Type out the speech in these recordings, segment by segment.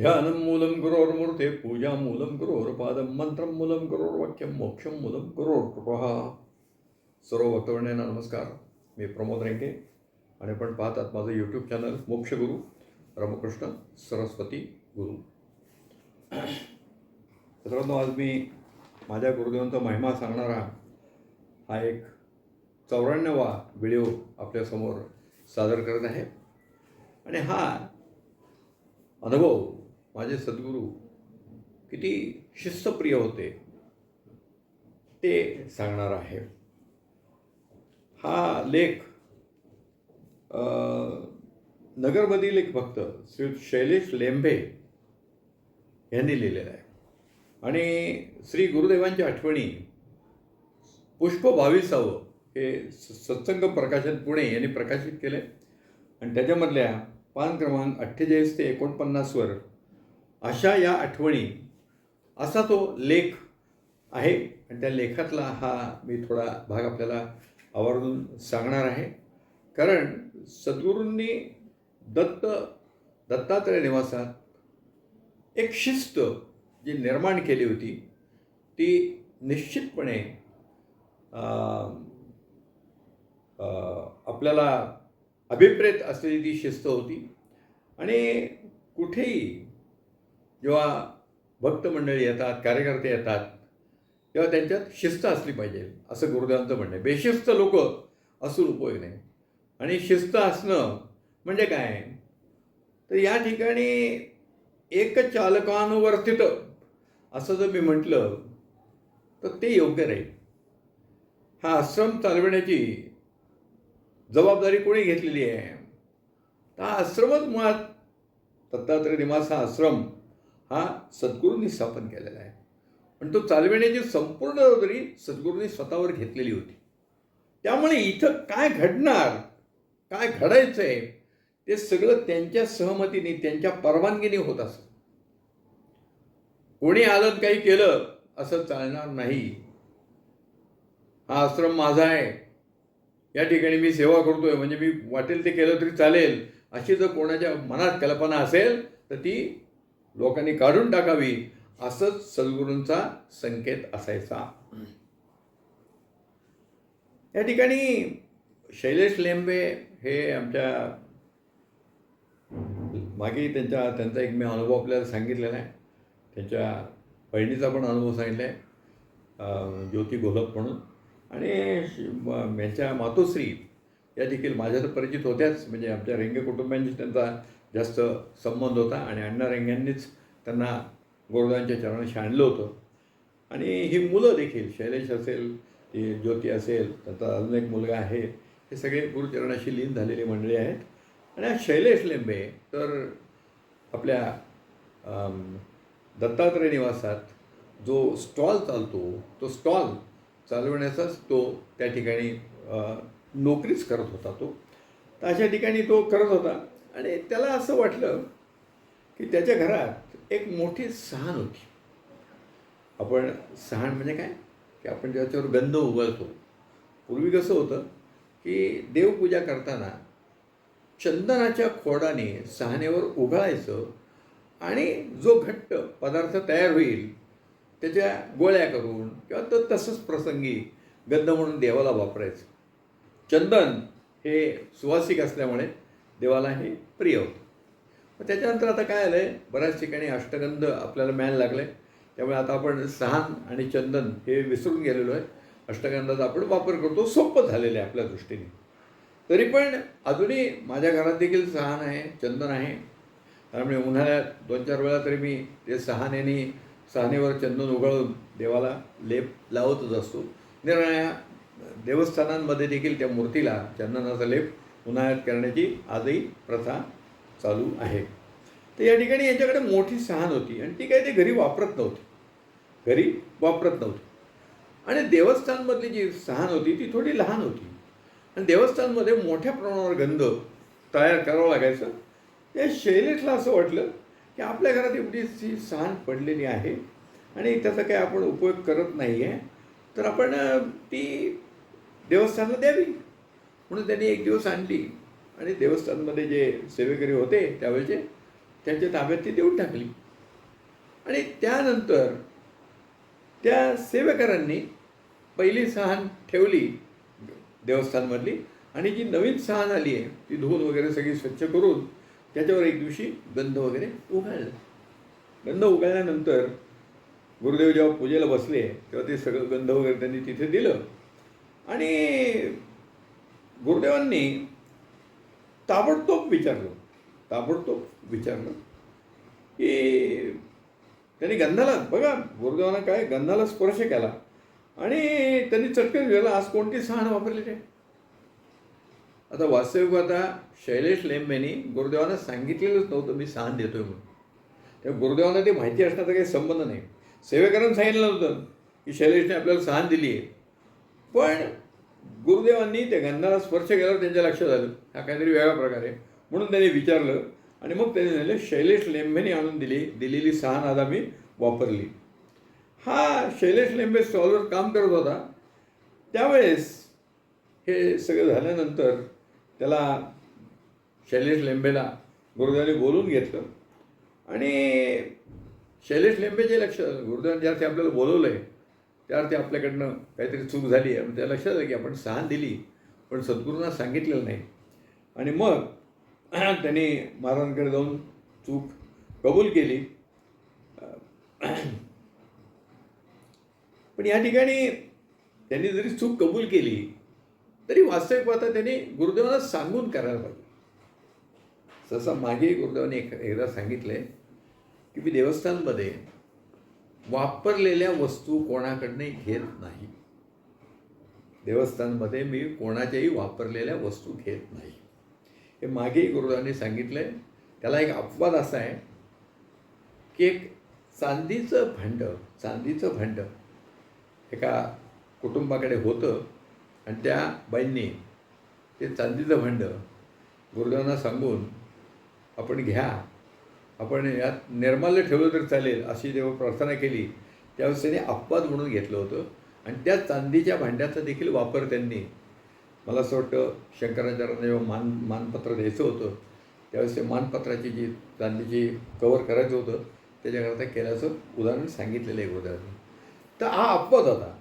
ध्यानं मूलं गुरोर्मूर्ते पूजा मूलं गुरोर्पादं मंत्रं मूलं गुरोर्वाक्यं मोक्षं मूलं गुरोर्कृपः सर्व भक्तवंडांना नमस्कार मी प्रमोद रेंके आणि आपण पाहतात माझं यूट्यूब चॅनल मोक्षगुरू रामकृष्ण सरस्वती गुरु मित्रांनो आज मी माझ्या गुरुदेवांचा महिमा सांगणारा हा एक चौऱ्याण्णवा व्हिडिओ आपल्यासमोर सादर करत आहे आणि हा अनुभव माझे सद्गुरू किती शिस्तप्रिय होते ते सांगणार आहे. हा लेख नगरमधील एक भक्त श्री शैलेश लेंभे यांनी लिहिलेला आहे. आणि श्री गुरुदेवांच्या आठवणी पुष्प बावीसावं हे स- सत्संग प्रकाशन पुणे यांनी प्रकाशित केले. आणि त्याच्यामधल्या पान क्रमांक अठ्ठेचाळीस ते एकोणपन्नासवर अशा या आठवणी असा तो लेख आहे. आणि त्या लेखातला हा मी थोडा भाग आपल्याला आवर्जून सांगणार आहे. कारण सद्गुरूंनी दत्त दत्तात्रय निवासात एक शिस्त जी निर्माण केली होती ती निश्चितपणे आपल्याला अभिप्रेत असलेली ती शिस्त होती. आणि कुठेही जेव्हा भक्त मंडळी येतात कार्यकर्ते येतात तेव्हा त्यांच्यात शिस्त असली पाहिजे असं गुरुदेवांचं म्हणणं. आहे बेशिस्त लोक असून उपयोग नाही. आणि शिस्त असणं म्हणजे काय? तर या ठिकाणी एक चालकानुवर्तित असं जर मी म्हटलं तर ते योग्य राहील. हा आश्रम चालविण्याची जबाबदारी कोणी घेतलेली आहे? तर हा आश्रमच मुळात दत्तात्रय निवास हा आश्रम हा सद्गुरूंनी स्थापन केलेला आहे. पण तो चालविण्याची संपूर्ण जबाबदारी सद्गुरूंनी स्वतःवर घेतलेली होती. त्यामुळे इथं काय घडणार काय घडायचं आहे ते सगळं त्यांच्या सहमतीने त्यांच्या परवानगीने होत असत. कोणी आलं काही केलं असं चालणार नाही. हा आश्रम माझा आहे. या ठिकाणी मी सेवा करतोय म्हणजे मी वाटेल ते केलं तरी चालेल. अशी जर कोणाच्या मनात कल्पना असेल तर ती लोकांनी काढून टाकावी असंच सद्गुरूंचा संकेत असायचा. या ठिकाणी शैलेश लेंबे हे आमच्या मागे त्यांच्या त्यांचा एक मी अनुभव आपल्याला सांगितलेला आहे. त्यांच्या बहिणीचा पण अनुभव सांगितला आहे. ज्योती गोलप म्हणून. आणि यांच्या मातोश्री या देखील माझ्या तर परिचित होत्याच. म्हणजे आमच्या रेंगे कुटुंबियांशी त्यांचा जास्त संबंध होता आणि अण्णा रेंग्यांनीच त्यांना गुरुदांच्या चरणाशी आणलं होतं. आणि ही मुलं देखील शैलेश असेल ती ज्योती असेल त्याचा अजून एक मुलगा आहे हे सगळे गुरुचरणाशी लीन झालेली मंडळी आहेत. आणि हा शैलेश लेंबे तर आपल्या दत्तात्रय निवासात जो स्टॉल चालतो तो स्टॉल चालवण्याचाच तो त्या ठिकाणी नोकरीच करत होता तो. तर अशा ठिकाणी तो करत होता. आणि त्याला असं वाटलं की त्याच्या घरात एक मोठी सहान होती. आपण सहान म्हणजे काय? की आपण ज्याच्यावर गंध उगवतो. पूर्वी कसं होतं की देवपूजा करताना चंदनाच्या खोडाने सहानेवर उघळायचं आणि जो घट्ट पदार्थ तयार होईल त्याच्या गोळ्या करून किंवा तो तसंच प्रसंगी गंध म्हणून देवाला वापरायचं. चंदन हे सुवासिक असल्यामुळे देवाला हे प्रिय होतं. मग त्याच्यानंतर आता काय आलं आहे बऱ्याच ठिकाणी अष्टगंध आपल्याला मिळायला लागले त्यामुळे आता आपण सहान आणि चंदन हे विसरून गेलेलो आहे. अष्टगंधाचा आपण वापर करतो. सोपं झालेलं आहे आपल्या दृष्टीने. तरी पण अजूनही माझ्या घरात देखील सहान आहे चंदन आहे. त्यामुळे उन्हाळ्यात दोन चार वेळा तरी मी ते सहाण्याने सहानेवर चंदन उघळून देवाला लेप लावतच असतो. निराळ्या देवस्थानांमध्ये देखील त्या मूर्तीला चंदनाचा लेप उन्हाळ्यात करण्याची आजही प्रथा चालू आहे. तर या ठिकाणी यांच्याकडे मोठी सहान होती आणि ती काही ते घरी वापरत नव्हती. घरी वापरत नव्हती. आणि देवस्थानमधली जी सहान होती ती थोडी लहान होती. आणि देवस्थानमध्ये मोठ्या प्रमाणावर गंध तयार करावं लागायचं. त्या शैलेशला असं वाटलं की आपल्या घरात एवढीशी सहान पडलेली आहे आणि त्याचा काही आपण उपयोग करत नाही आहे तर आपण ती देवस्थानला द्यावी. म्हणून त्यांनी एक दिवस आणली. आणि देवस्थानमध्ये जे सेवेकरी होते त्यावेळेचे त्यांच्या ताब्यात ती देऊन टाकली. आणि त्यानंतर त्या सेवेकरांनी पहिली सहान ठेवली देवस्थानमधली. आणि जी नवीन सहान आली आहे ती धुवून वगैरे सगळी स्वच्छ करून त्याच्यावर एक दिवशी गंध वगैरे उघडला गंध उगाळल्यानंतर गुरुदेव जेव्हा पूजेला बसले तेव्हा ते सगळं गंध वगैरे त्यांनी तिथे दिलं. आणि गुरुदेवांनी ताबडतोब विचारलं. ताबडतोब विचारलं की त्यांनी गंधाला बघा गुरुदेवानं काय गंधाला स्पर्श केला आणि त्यांनी चटकन गेला आज कोणती सहाण वापरलेली आहे आता वास्तविक आता शैलेश लेंबेनी गुरुदेवानं सांगितलेलंच नव्हतं मी सहान देतोय म्हणून. त्या गुरुदेवांना ते माहिती असण्याचा काही संबंध नाही. सेवेकरांनी सांगितलं नव्हतं की शैलेशने आपल्याला सहान दिली आहे पण गुरुदेवांनी त्या गंधाला स्पर्श केल्यावर त्यांच्या लक्षात आलं. हा काहीतरी वेगळा प्रकार आहे. म्हणून त्यांनी विचारलं आणि मग त्यांनी झालं शैलेश लेंबेने आणून दिली दिलेली सहा नादा मी वापरली. हा शैलेश लेंबे स्टॉलवर काम करत होता. त्यावेळेस हे सगळं झाल्यानंतर त्याला शैलेश लेंबेला गुरुदेवाने बोलून घेतलं. आणि शैलेश लेंबेचे लक्ष गुरुदेवाने ज्यार्थी आपल्याला बोलवलं आहे त्यार्थी आपल्याकडनं काहीतरी चूक झाली आहे. त्या लक्षात आलं की आपण सहान दिली पण सद्गुरूंना सांगितलेलं नाही. आणि मग त्यांनी महाराजांकडे जाऊन चूक कबूल केली. पण या ठिकाणी त्यांनी जरी चूक कबूल केली तरी वास्तविक पाहता त्यांनी गुरुदेवांना सांगून करायला पाहिजे. सहसा मागे गुरुदेवाने एक एकदा सांगितलं आहे की मी देवस्थानमध्ये वापरलेल्या वस्तू कोणाकडनं घेत नाही. देवस्थानमध्ये मी कोणाच्याही वापरलेल्या वस्तू घेत नाही. हे मागेही गुरुदांनी सांगितलं आहे त्याला एक अपवाद असा आहे की एक चांदीचं भांडं चांदीचं भांडं एका कुटुंबाकडे होतं आणि त्या बाईंनी ते चांदीचं भांडं गुरुदेवांना सांगून आपण घ्या आपण यात निर्माल्य ठेवलं तर चालेल अशी जेव्हा प्रार्थना केली त्यावेळेस त्यांनी अपवाद म्हणून घेतलं होतं. आणि त्या चांदीच्या भांड्याचा देखील वापर त्यांनी मला असं वाटतं शंकराचार्यांना जेव्हा मान मानपत्र द्यायचं होतं त्यावेळेस ते मानपत्राची जी चांदीची कवर करायचं होतं त्याच्याकरता केल्याचं उदाहरण सांगितलेलं आहे उदाहरण तर हा अपवाद होता.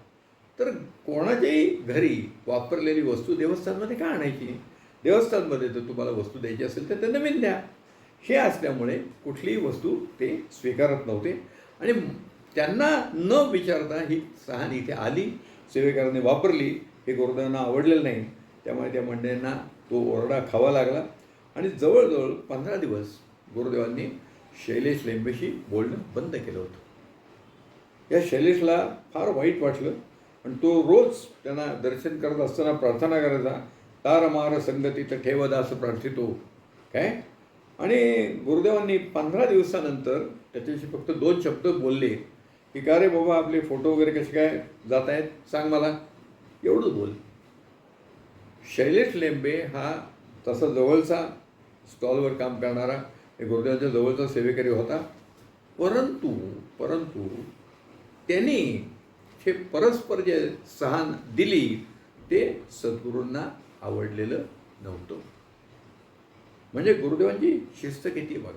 तर कोणाच्याही घरी वापरलेली वस्तू देवस्थानमध्ये का आणायची? देवस्थानमध्ये जर तुम्हाला वस्तू द्यायची असेल तर ते नवीन द्या. हे असल्यामुळे कुठलीही वस्तू ते स्वीकारत नव्हते. आणि त्यांना न विचारता ही सहान इथे आली सेवेकरांनी वापरली हे गुरुदेवांना आवडलेलं नाही. त्यामुळे त्या मंडळींना तो ओरडा खावा लागला. आणि जवळजवळ पंधरा दिवस गुरुदेवांनी शैलेश लेंबेशी बोलणं बंद केलं होतं. या शैलेशला फार वाईट वाटलं. आणि तो रोज त्यांना दर्शन करत असताना प्रार्थना करायचा तार मार ठेवदा असं प्रार्थितो. काय? आणि गुरुदेवांनी पंधरा दिवसानंतर त्याच्याशी फक्त दोन शब्द बोलले. की का रे बाबा आपले फोटो वगैरे कसे काय जात आहेत सांग मला. एवढंच बोल. शैलेश लेंबे हा तसा जवळचा स्टॉलवर काम करणारा गुरुदेवांच्या जवळचा सेवेकरी होता. परंतु परंतु त्यांनी हे परस्पर जे सहान दिली ते सद्गुरूंना आवडलेलं नव्हतं. म्हणजे गुरुदेवांची शिस्त किती बघ.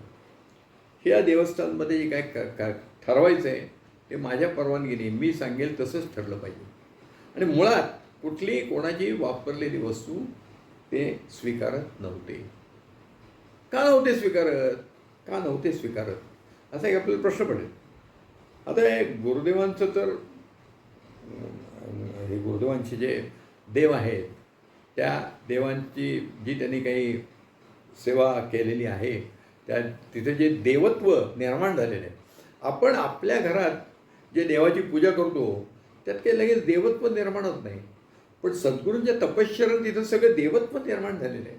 हे या देवस्थानमध्ये जे काय क- का ठरवायचं आहे ते माझ्या परवानगीने मी सांगेल तसंच ठरलं पाहिजे. आणि मुळात कुठली कोणाची वापरलेली वस्तू ते स्वीकारत नव्हते. का नव्हते स्वीकारत? का नव्हते स्वीकारत? असा एक आपल्याला प्रश्न पडेल. आता हे गुरुदेवांचं तर हे गुरुदेवांचे जे देव आहेत त्या देवांची जी त्यांनी काही सेवा केलेली आहे. त्या तिथे जे देवत्व निर्माण झालेलं आहे आपण आपल्या घरात जे देवाची पूजा करतो त्यात काही लगेच देवत्व निर्माण होत नाही. पण सद्गुरूंच्या तपश्चरण तिथं सगळं देवत्व निर्माण झालेलं आहे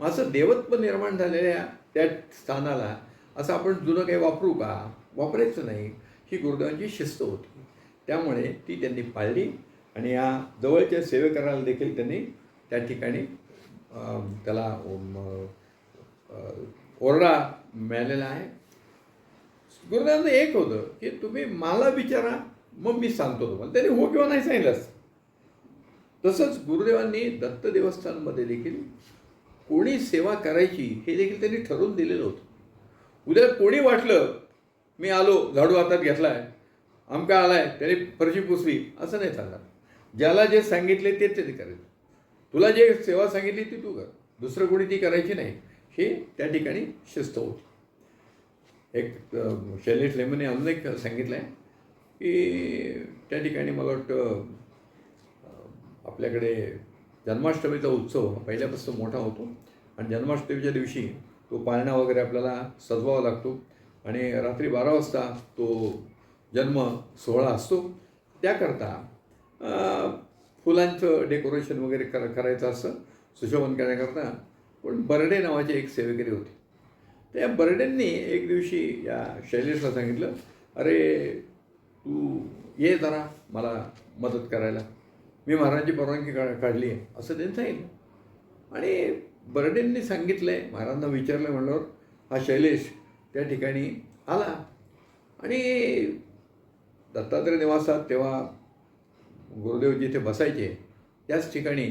मग असं देवत्व निर्माण झालेल्या त्या स्थानाला असं आपण जुनं काही वापरू का? वापरायचं नाही. ही गुरुदेवांची शिस्त होती. त्यामुळे ती त्यांनी पाळली आणि या जवळच्या सेवेकराला देखील त्यांनी त्या ठिकाणी त्याला ओरडा मिळालेला आहे. गुरुदेवांचं एक होतं की तुम्ही मला विचारा मग मी सांगतो तुम्हाला. त्याने हो किंवा नाही सांगितलंच. तसंच गुरुदेवांनी दत्त देवस्थानमध्ये देखील कोणी सेवा करायची हे देखील त्यांनी ठरवून दिलेलं होतं. उद्या कोणी वाटलं मी आलो झाडू हातात घेतला आहे आमका आलाय त्याने फरशी पुसली असं नाही चालणार. ज्याला जे सांगितले ते ते करेल. तुला जे सेवा सांगितली ती तू कर. दुसरं कोणी ती करायची नाही. ही त्या ठिकाणी शिस्त होती. एक शैलेश लेमने अजून एक सांगितलं आहे की त्या ठिकाणी मला वाटतं आपल्याकडे जन्माष्टमीचा उत्सव पहिल्यापासून मोठा होतो आणि जन्माष्टमीच्या दिवशी तो पाळणा वगैरे आपल्याला सजवावा लागतो आणि रात्री बारा वाजता तो जन्म सोहळा असतो. त्याकरता फुलांचं डेकोरेशन वगैरे कर करायचं असतं सुशोभन करण्याकरता पण बर्डे नावाचे एक सेवेकरी होते. त्या बर्डेंनी एक दिवशी या शैलेशला सांगितलं अरे तू ये जरा मला मदत करायला. मी महाराजांची परवानगी का काढली आहे. असं त्यांनी सांगितलं. आणि बर्डेंनी सांगितलं आहे महाराजांना विचारलं म्हणल्यावर हा शैलेश त्या ठिकाणी आला. आणि दत्तात्रय निवासात तेव्हा गुरुदेव जिथे बसायचे. त्याच ठिकाणी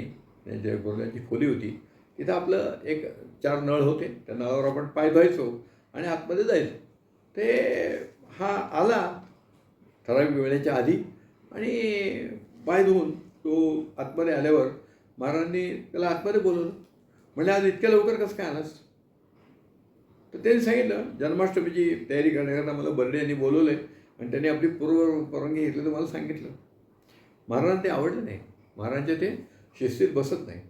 जे गुरुदेवांची खोली होती. तिथं आपलं एक चार नळ होते. त्या नळावर आपण पाय धुवायचो आणि आतमध्ये जायचो. ते हा आला ठराविक वेळेच्या आधी आणि पाय धुवून तो आतमध्ये आल्यावर महाराजांनी त्याला आतमध्ये बोलवलं. म्हणजे आज इतक्या लवकर कसं काय आलास? तर त्यांनी सांगितलं जन्माष्टमीची तयारी करण्याकरता मला बर्डे यांनी बोलवलं आहे आणि त्यांनी आपली पूर्व परवानगी घेतली तर मला सांगितलं. महाराजांना ते आवडलं नाही. महाराजांच्या ते शिस्तीत बसत नाही.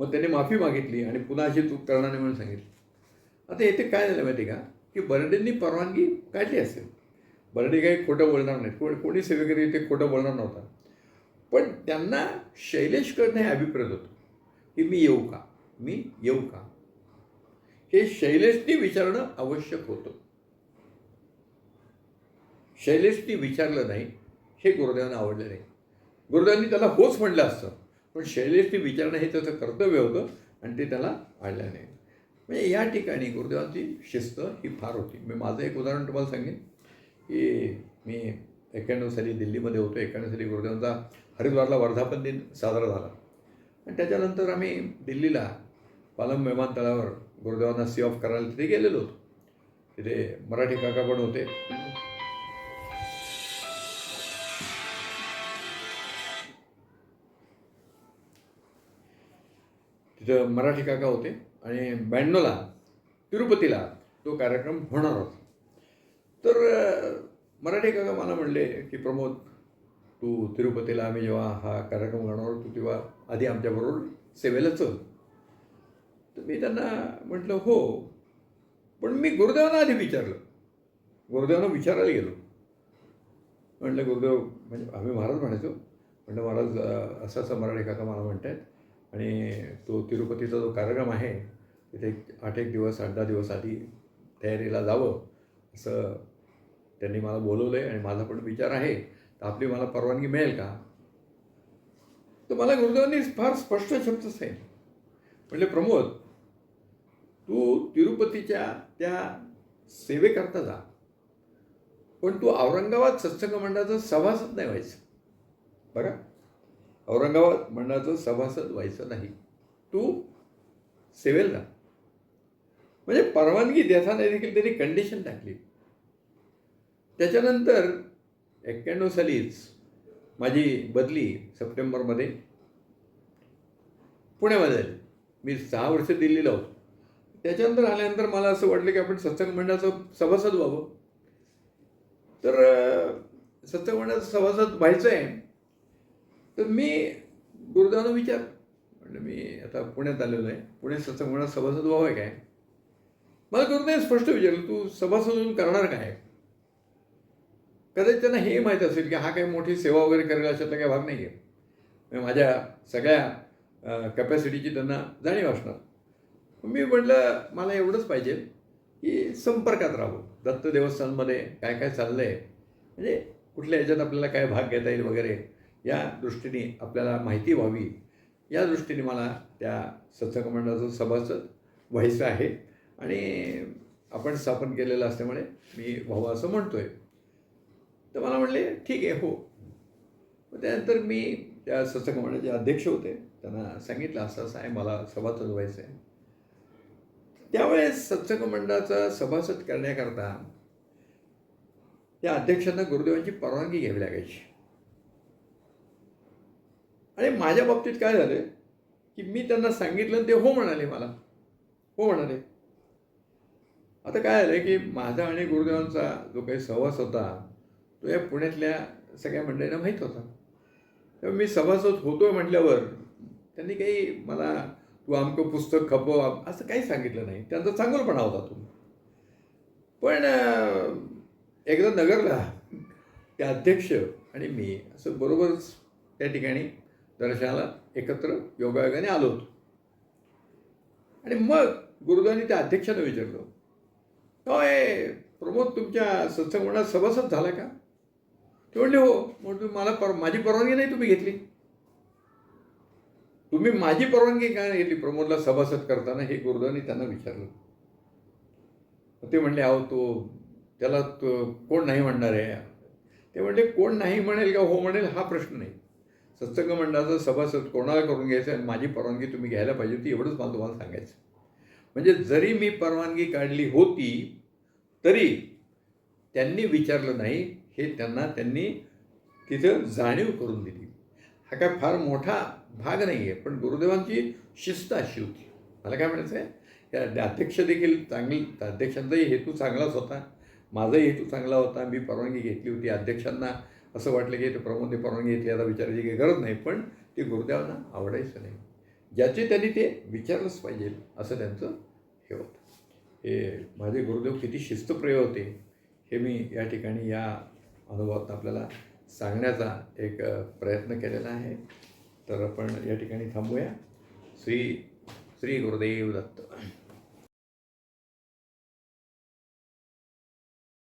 मग त्यांनी माफी मागितली आणि पुन्हा अशी चूक करणार नाही म्हणून सांगितलं. आता येथे काय झालं माहिती आहे का? की बर्डेंनी परवानगी काढली असेल. बर्डे काही खोटं बोलणार नाहीत. कोण कोणी सेवेकरी इथे खोटं बोलणार नव्हता. पण त्यांना शैलेशकडनं हे अभिप्रेत होतं. की मी येऊ का? मी येऊ का? हे शैलेशनी विचारणं आवश्यक होतं. शैलेशनी विचारलं नाही. हे गुरुदेवांना आवडलं नाही. गुरुदेवांनी त्याला होच म्हणलं असतं. पण शैलेशनी विचारणं हे त्याचं कर्तव्य होतं आणि ते त्याला आणलं नाही. म्हणजे या ठिकाणी गुरुदेवांची शिस्त ही फार होती. मी माझं एक उदाहरण तुम्हाला सांगेन की मी एक्क्याण्णव साली दिल्लीमध्ये होतो. एक्क्याण्णव साली गुरुदेवांचा हरिद्वारला वर्धापन दिन साजरा झाला. आणि त्याच्यानंतर आम्ही दिल्लीला पालम विमानतळावर गुरुदेवांना सी ऑफ करायला तिथे गेलेलो होतो. तिथे मराठी काका पण होते. तिथं मराठी काका होते आणि ब्याण्णवला तिरुपतीला तो कार्यक्रम होणार होता. तर मराठी काका मला म्हणले की प्रमोद तू तिरुपतीला आम्ही जेव्हा हा कार्यक्रम करणार आहोत, तू तेव्हा आधी आमच्याबरोबर सेवेला चल. तर मी त्यांना म्हटलं हो. पण मी गुरुदेवांना आधी विचारलं. गुरुदेवांना विचारायला गेलो. म्हटलं गुरुदेव म्हणजे आम्ही महाराज म्हणायचो. म्हटलं महाराज असं असं मराठी काका मला म्हणत आहेत आणि तो तिरुपतीचा जो कार्यक्रम आहे तिथे एक आठ एक दिवस आठ दहा दिवस आधी तयारीला जावं असं त्यांनी मला बोलवलं आहे आणि माझा पण विचार आहे. तर आपली मला परवानगी मिळेल का? तर मला गुरुदेवांनी फार स्पष्ट शब्द सांगितले. म्हणजे प्रमोद तू तिरुपतीच्या त्या सेवेकरता जा. पण तू औरंगाबाद सत्संग मंडळाचा सभासद नाही व्हायचं. बरं? औरंगाबाद मंडळाचं सभासद व्हायचं नाही. तू सेवेल ना म्हणजे परवानगी देताना देखील त्यांनी कंडिशन टाकली. त्याच्यानंतर एक्क्याण्णव सालीच माझी बदली सप्टेंबरमध्ये पुण्यामध्ये आली मी सहा वर्ष दिल्लीला होतो. त्याच्यानंतर आल्यानंतर मला असं वाटलं की आपण सत्संग मंडळाचं सभासद व्हावं. तर सत्संग मंडळाचं सभासद व्हायचं आहे तर मी गुरुदेवांना विचार म्हणलं मी आता पुण्यात आलेलो आहे. पुणे सत्संग सभासद व्हावं आहे काय? मला गुरुदेव स्पष्ट विचारलं तू सभासद होऊन करणार काय? कदाचित त्यांना हे माहीत असेल की हा काही मोठी सेवा वगैरे करेल अशातला काही भाग नाही आहे माझ्या सगळ्या कॅपॅसिटीची त्यांना जाणीव असणार. मी म्हटलं मला एवढंच पाहिजे की संपर्कात राहावं. दत्त देवस्थानमध्ये काय काय चाललं आहे म्हणजे कुठल्या याच्यात आपल्याला काय भाग घेता येईल वगैरे? या दृष्टीने आपल्याला माहिती व्हावी. या दृष्टीने मला त्या सत्संग मंडळाचं सभासद व्हायचं आहे. आणि आपण स्थापन केलेलं असल्यामुळे मी व्हावं असं म्हणतो आहे तर मला म्हणले ठीक आहे हो. मग त्यानंतर मी त्या सत्संग मंडळाचे अध्यक्ष होते. त्यांना सांगितलं असं असं आहे मला सभासद व्हायचं आहे त्यावेळेस सत्संग मंडळाचा सभासद करण्याकरता त्या अध्यक्षांना गुरुदेवांची परवानगी घ्यावी लागायची. आणि माझ्या बाबतीत काय झालं की मी त्यांना सांगितलं आणि ते हो म्हणाले मला. हो म्हणाले. आता काय झालं की माझा आणि गुरुदेवांचा जो काही सहवास होता तो या पुण्यातल्या सगळ्या मंडळींना माहीत होता. तेव्हा मी सभासद होतो म्हटल्यावर त्यांनी काही मला तू आमकं पुस्तक खपव असं काही सांगितलं नाही. त्यांचा चांगलपणा होता तो. पण एकदा नगरला ते अध्यक्ष आणि मी असं बरोबरच त्या ठिकाणी दर्शनाला एकत्र योगायोगाने आलो होतो. आणि मग गुरुदेवांनी त्या अध्यक्षानं विचारलं होय प्रमोद तुमच्या सत्संग मंडळात सभासद झाला का? ते म्हणले हो. म्हणून मला पर माझी परवानगी नाही तुम्ही घेतली. तुम्ही माझी परवानगी का घेतली? प्रमोदला सभासद करताना हे गुरुदेवांनी त्यांना विचारलं. ते म्हणले अहो तो त्याला तो कोण नाही म्हणणार आहे? ते म्हणले कोण नाही म्हणेल का हो म्हणेल हा प्रश्न नाही. सत्संग मंडळाचं सभासद कोणाला करून घ्यायचं आणि माझी परवानगी तुम्ही घ्यायला पाहिजे होती एवढंच मला तुम्हाला सांगायचं. म्हणजे जरी मी परवानगी काढली होती तरी त्यांनी विचारलं नाही हे त्यांना त्यांनी तिथं जाणीव करून दिली. हा काय फार मोठा भाग नाही आहे पण गुरुदेवांची शिस्त अशी होती. मला काय म्हणायचं आहे? त्या अध्यक्ष देखील चांगली अध्यक्षांचाही हेतू चांगलाच होता. माझाही हेतू चांगला होता. मी परवानगी घेतली होती अध्यक्षांना. असं वाटलं की ते प्रमोदने परवानगी घेतली आता विचारायची काही गरज नाही पण ते गुरुदेवांना आवडायचं नाही. ज्याचे त्यांनी ते विचारलंच पाहिजे असं त्यांचं हे होतं. हे माझे गुरुदेव किती शिस्तप्रिय होते हे मी या ठिकाणी या अनुभवातून आपल्याला सांगण्याचा एक प्रयत्न केलेला आहे. तर आपण या ठिकाणी थांबूया. श्री श्री गुरुदेव दत्त.